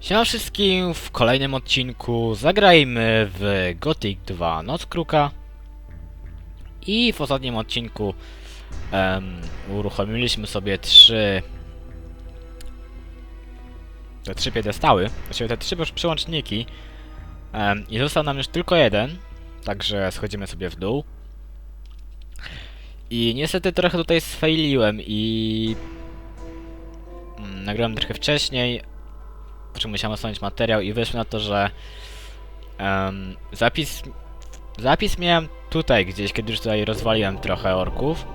Siema wszystkim, w kolejnym odcinku zagrajmy w Gothic 2 Noc Kruka i w ostatnim odcinku em, uruchomiliśmy sobie trzy te trzy piedestały, właściwie te trzy przełączniki em, i został nam już tylko jeden, także schodzimy sobie w dół. I niestety trochę tutaj sfailiłem i mm, nagrałem trochę wcześniej, znaczy musiałem odsłonić materiał i wyszło na to, że em, zapis zapis miałem tutaj gdzieś, kiedy już tutaj rozwaliłem trochę orków.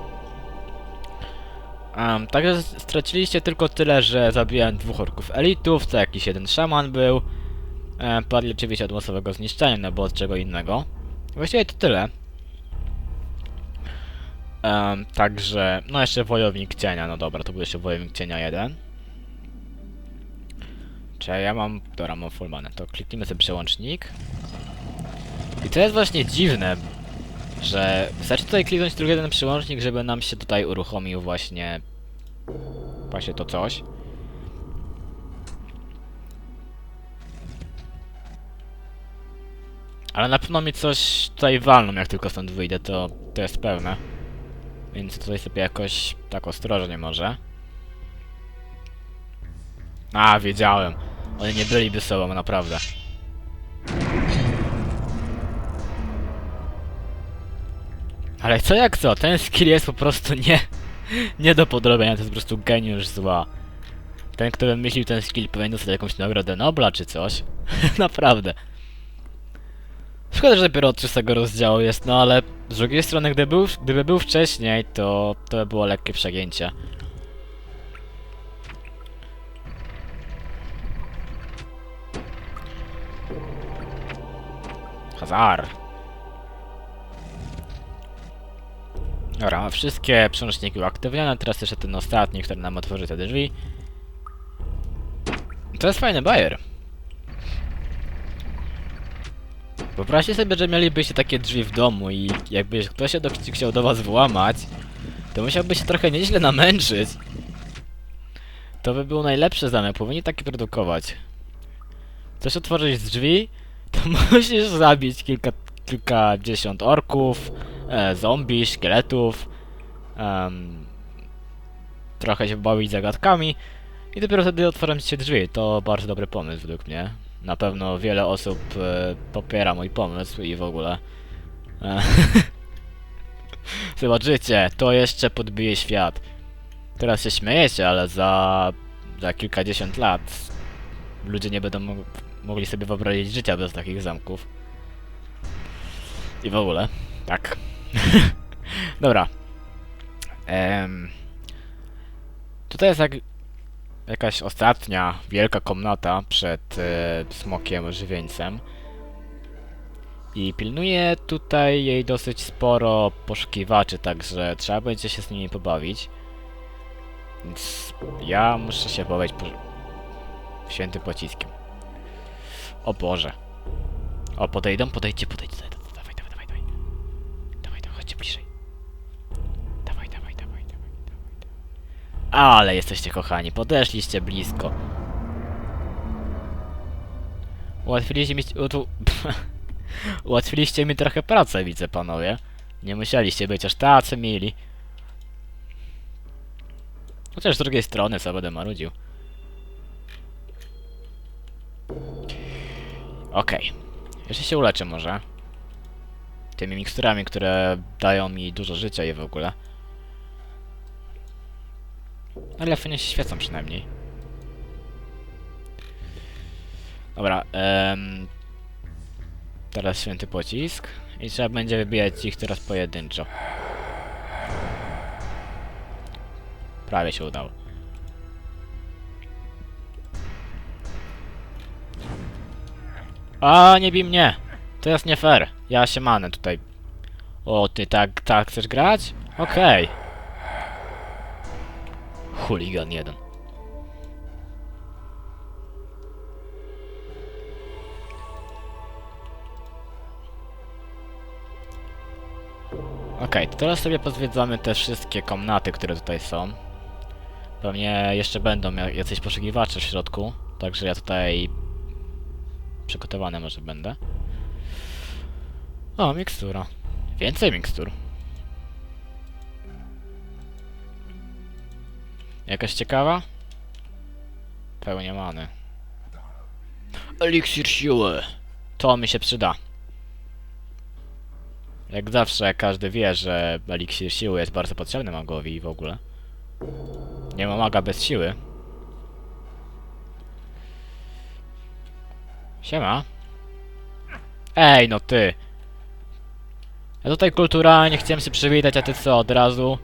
Um, także straciliście tylko tyle, że zabiłem dwóch orków elitów, co jakiś jeden szaman był. Um, padli oczywiście od masowego zniszczenia, no bo od czego innego. Właściwie to tyle. Um, także, no jeszcze wojownik cienia, no dobra, to był jeszcze wojownik cienia jeden. Czy ja mam... Dobra, mam full mana. To kliknijmy sobie przełącznik. I to jest właśnie dziwne, że wystarczy tutaj kliknąć tylko jeden przełącznik, żeby nam się tutaj uruchomił właśnie... Właśnie to coś. Ale na pewno mi coś tutaj walną, jak tylko stąd wyjdę, to, to jest pewne. Więc tutaj sobie jakoś tak ostrożnie może. A, wiedziałem. Oni nie byliby sobą, naprawdę. Ale co jak co? Ten skill jest po prostu nie... Nie do podrobienia, to jest po prostu geniusz zła. Ten, kto wymyślił ten skill powinien dostać jakąś nagrodę Nobla czy coś. naprawdę. Szkoda, że dopiero od 30 rozdziału jest, no ale z drugiej strony, gdyby był, gdyby był wcześniej, to to by było lekkie przegięcie. Hazar. Dobra, wszystkie przełączniki uaktywnione, teraz jeszcze ten ostatni, który nam otworzy te drzwi. To jest fajny bajer. Wyobraźcie sobie, że mielibyście takie drzwi w domu i jakby ktoś się do, chciał do was włamać, to musiałby się trochę nieźle namęczyć. To by był najlepszy zamek, powinni taki produkować. Chcesz otworzyć drzwi? To musisz zabić kilka, kilkadziesiąt orków, e, zombie, szkieletów, trochę się bawić zagadkami i dopiero wtedy otworzą się drzwi. To bardzo dobry pomysł według mnie. Na pewno wiele osób e, popiera mój pomysł i w ogóle. E, Zobaczycie, to jeszcze podbije świat. Teraz się śmiejecie, ale za, za kilkadziesiąt lat ludzie nie będą mo mogli sobie wyobrazić życia bez takich zamków. I w ogóle, tak. Dobra. Tutaj jest jak, jakaś ostatnia wielka komnata przed e, smokiem żywieńcem. I pilnuje tutaj jej dosyć sporo poszukiwaczy, także trzeba będzie się z nimi pobawić. Więc ja muszę się pobawić po... świętym pociskiem. O Boże. O, podejdą, podejdźcie, podejdźcie. Dawaj, dawaj, dawaj, dawaj. Dawaj, dawaj, chodźcie bliżej. Dawaj, dawaj, dawaj, dawaj, dawaj. Ale jesteście kochani, podeszliście blisko. Ułatwiliście mi... tu- Ułatwiliście mi trochę pracę, widzę panowie. Nie musieliście być aż tacy mili. Chociaż z drugiej strony, co będę marudził. Okej. Jeszcze się uleczę może. Tymi miksturami, które dają mi dużo życia i w ogóle. Ale fajnie się świecą przynajmniej. Dobra, em, Teraz święty pocisk. I trzeba będzie wybijać ich teraz pojedynczo. Prawie się udało. A nie bij mnie! To jest nie fair. Ja się manę tutaj. O, ty tak, tak chcesz grać? Okej. Chuligan jeden. Okej, to teraz sobie pozwiedzamy te wszystkie komnaty, które tutaj są. Pewnie jeszcze będą ja- jacyś poszukiwacze w środku Także ja tutaj przygotowany może będę. O, mikstura. Więcej mikstur. Jakaś ciekawa? Pełnie many. Eliksir siły. To mi się przyda. Jak zawsze każdy wie, że eliksir siły jest bardzo potrzebny magowi w ogóle. Nie ma maga bez siły. Siema. Ej, no ty. Ja tutaj kulturalnie chciałem się przywitać, a ty co, od razu?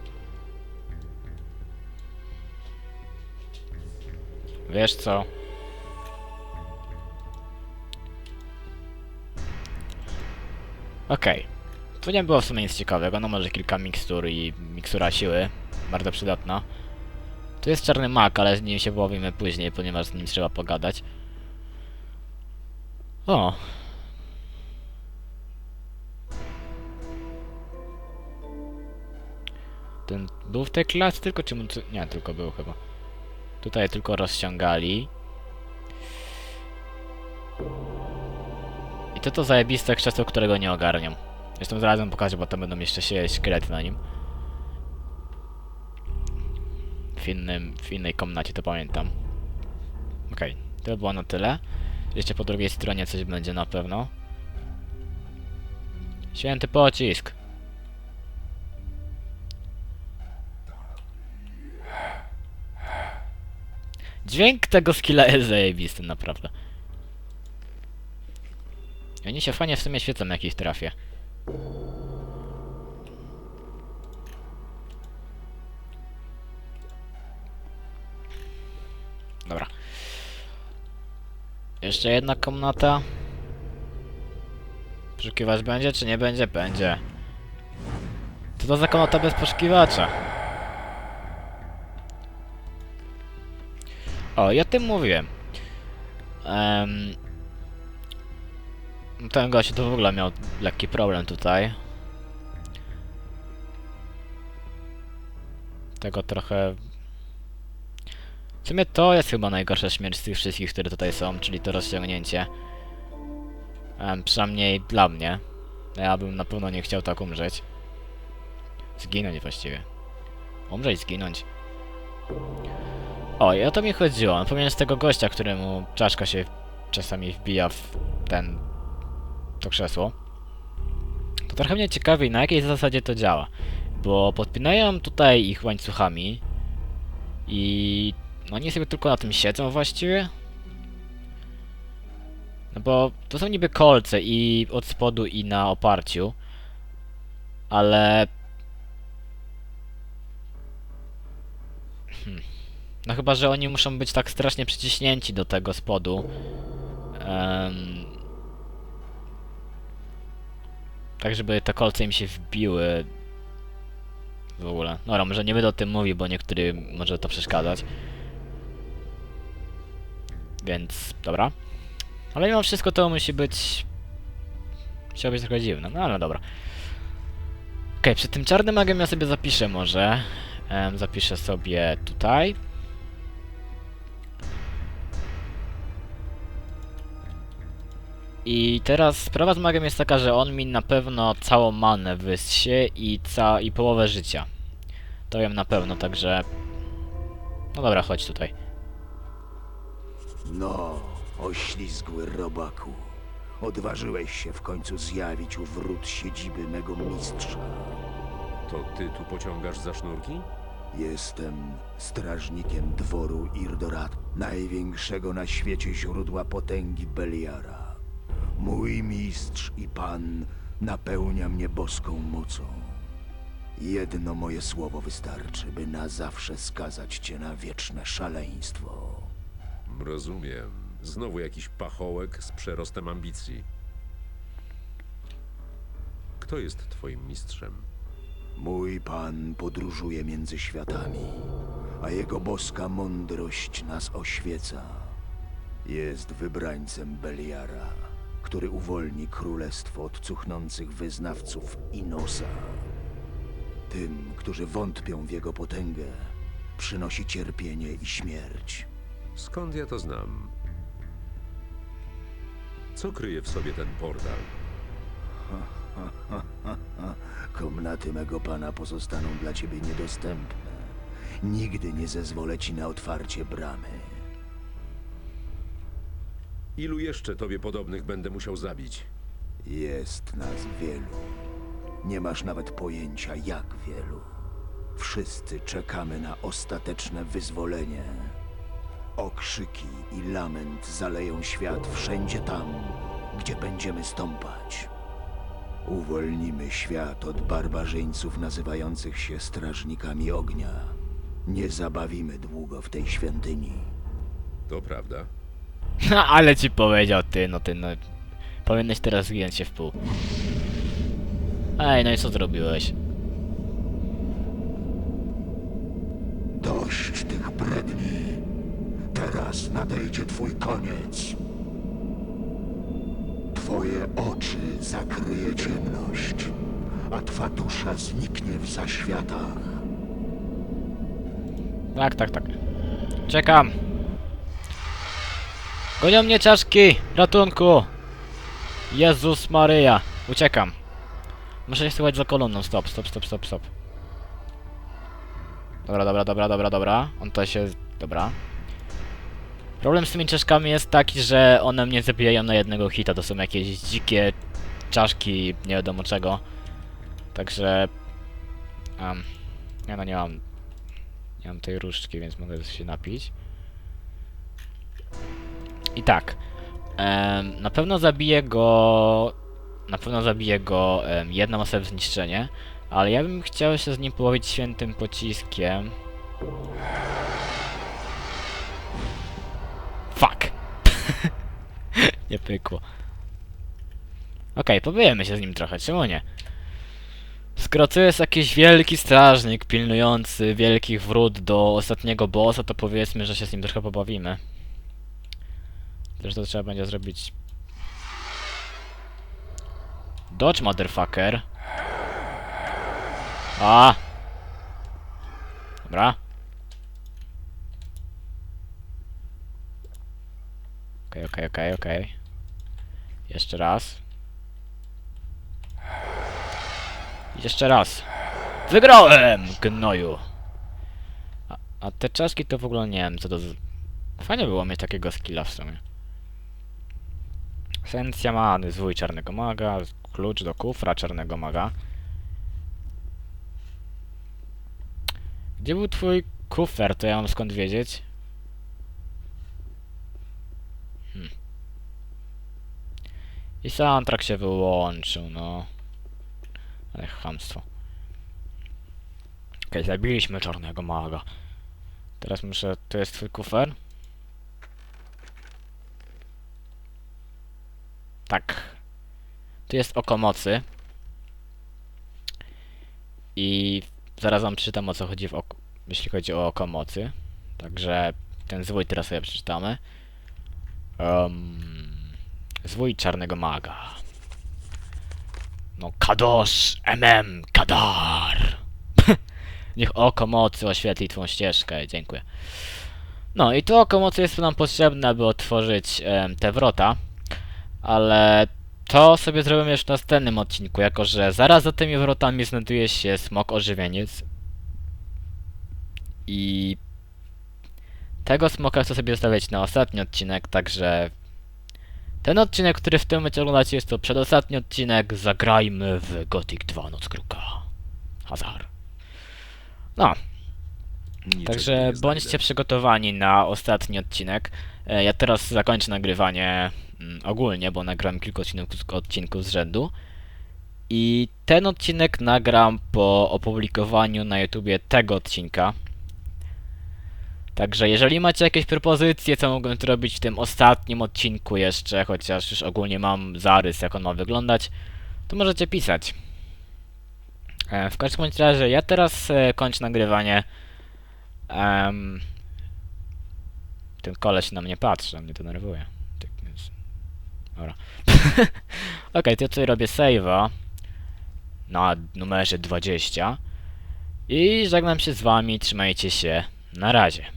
Wiesz co? Okej. Tu nie było w sumie nic ciekawego, no może kilka mikstur i mikstura siły. Bardzo przydatna. Tu jest czarny mak, ale z nim się połowimy później, ponieważ z nim trzeba pogadać. O! Ten był w tej klasie tylko, czy. Nie, tylko był chyba. Tutaj tylko rozciągali. I to to zajebiste krzesło, którego nie ogarniam. Zresztą zaraz wam pokażę, bo tam będą jeszcze siedzieć szkielety na nim. W, innym, w innej komnacie, to pamiętam. Okej, to by było na tyle. Jeszcze po drugiej stronie coś będzie na pewno. Święty pocisk. Dźwięk tego skilla jest zajebisty, naprawdę. I Oni się fajnie w sumie świecą, jak ich trafię. Dobra. Jeszcze jedna komnata. Poszukiwać będzie, czy nie będzie? Będzie. Co to za komnata bez poszukiwacza? O, ja tym mówiłem. Um, ten gość to w ogóle miał lekki problem tutaj. Tego trochę... W sumie to jest chyba najgorsza śmierć z tych wszystkich, które tutaj są, czyli to rozciągnięcie. Em, przynajmniej dla mnie. Ja bym na pewno nie chciał tak umrzeć. Zginąć właściwie. Umrzeć, zginąć. O, i o to mi chodziło. Pomiędzy tego gościa, któremu czaszka się czasami wbija w ten... to krzesło. To trochę mnie ciekawi, na jakiej zasadzie to działa. Bo podpinają tutaj ich łańcuchami i no oni sobie tylko na tym siedzą właściwie. No bo to są niby kolce i od spodu i na oparciu. Ale... Hmm. No chyba, że oni muszą być tak strasznie przyciśnięci do tego spodu. Em, tak, żeby te kolce im się wbiły. W ogóle. No, może nie będę o tym mówił, bo niektórym może to przeszkadzać. Więc, dobra. Ale mimo wszystko to musi być... Musiało być trochę dziwne, no ale dobra. Okej, przed tym czarnym magiem ja sobie zapiszę może. Em, zapiszę sobie tutaj. I teraz sprawa z magiem jest taka, że on mi na pewno całą manę wyssie i, ca i połowę życia. To wiem na pewno, także... No dobra, chodź tutaj. No, oślizgły robaku. Odważyłeś się w końcu zjawić u wrót siedziby mego mistrza. To ty tu pociągasz za sznurki? Jestem strażnikiem dworu Irdorat, największego na świecie źródła potęgi Beliara. Mój mistrz i pan napełnia mnie boską mocą. Jedno moje słowo wystarczy, by na zawsze skazać cię na wieczne szaleństwo. Rozumiem. Znowu jakiś pachołek z przerostem ambicji. Kto jest twoim mistrzem? Mój pan podróżuje między światami, a jego boska mądrość nas oświeca. Jest wybrańcem Beliara, który uwolni królestwo od cuchnących wyznawców Inosa. Tym, którzy wątpią w jego potęgę, przynosi cierpienie i śmierć. Skąd ja to znam? Co kryje w sobie ten portal? Komnaty mego pana pozostaną dla ciebie niedostępne. Nigdy nie zezwolę ci na otwarcie bramy. Ilu jeszcze tobie podobnych będę musiał zabić? Jest nas wielu. Nie masz nawet pojęcia, jak wielu. Wszyscy czekamy na ostateczne wyzwolenie. Okrzyki i lament zaleją świat wszędzie tam, gdzie będziemy stąpać. Uwolnimy świat od barbarzyńców nazywających się strażnikami ognia. Nie zabawimy długo w tej świątyni. To prawda? Ha, ale ci powiedział ty, no ty, no. Powinieneś teraz zgiąć się w pół. Ej, no i co zrobiłeś? Dość. Teraz nadejdzie twój koniec. Twoje oczy zakryje ciemność, a twa dusza zniknie w zaświatach. Tak, tak, tak. Czekam. Gonią mnie czaszki! Ratunku! Jezus Maryja! Uciekam. Muszę się schować za kolumną. Stop, stop, stop, stop, stop. Dobra, dobra, dobra, dobra, dobra. On to się... Dobra. Problem z tymi czaszkami jest taki, że one mnie zabijają na jednego hita. To są jakieś dzikie czaszki, nie wiadomo czego. Także... Um, ja no nie mam nie mam tej różdżki, więc mogę się napić. I tak. em, na pewno zabiję go. Na pewno zabiję go um, jedną osobę zniszczenie. Ale ja bym chciał się z nim połowić świętym pociskiem. Nie pykło. Okej, pobijemy się z nim trochę, czemu nie? Skoro to jest jakiś wielki strażnik pilnujący wielkich wrót do ostatniego bossa, to powiedzmy, że się z nim trochę pobawimy. Zresztą trzeba będzie zrobić... Dodge, motherfucker! A! Dobra. Okej, okej, okej, okej. Jeszcze raz. Jeszcze raz. Wygrałem, gnoju. A, a te czaszki to w ogóle nie wiem, co to z... Fajnie było mieć takiego skilla w sumie. Esencja many, zwój czarnego maga, klucz do kufra czarnego maga. Gdzie był twój kufer, to ja mam skąd wiedzieć? Hmm. I soundtrack się wyłączył, no. Ale chamstwo. Okej, zabiliśmy czarnego maga. Teraz muszę... To jest twój kufer? Tak. Tu jest oko mocy. I zaraz wam przeczytam o co chodzi w oko, jeśli chodzi o oko mocy. Także ten zwój teraz sobie przeczytamy. Um, zwój czarnego maga. No, Kadosh, MM, Kadar. Niech oko mocy oświetli twą ścieżkę, dziękuję. No i to oko mocy jest nam potrzebne, by otworzyć em, te wrota. Ale to sobie zrobimy już w następnym odcinku, jako że zaraz za tymi wrotami znajduje się smok ożywieniec. I tego smoka chcę sobie zostawić na ostatni odcinek, także ten odcinek, który w tym momencie oglądacie, jest to przedostatni odcinek. Zagrajmy w Gothic 2 Noc Kruka. Hazar. No, Niczego Także bądźcie znajdę. przygotowani na ostatni odcinek. E, Ja teraz zakończę nagrywanie mm, ogólnie, bo nagram kilka odcinków, odcinków z rzędu. I ten odcinek nagram po opublikowaniu na YouTubie tego odcinka. Także jeżeli macie jakieś propozycje, co mogłem tu robić w tym ostatnim odcinku jeszcze, chociaż już ogólnie mam zarys, jak on ma wyglądać, to możecie pisać. E, W każdym razie, ja teraz e, kończę nagrywanie. Ten koleś na mnie patrzy, mnie to denerwuje. Tak. Dobra. Okej, to ja tutaj robię save'a na numerze 20 i żegnam się z wami, trzymajcie się, na razie.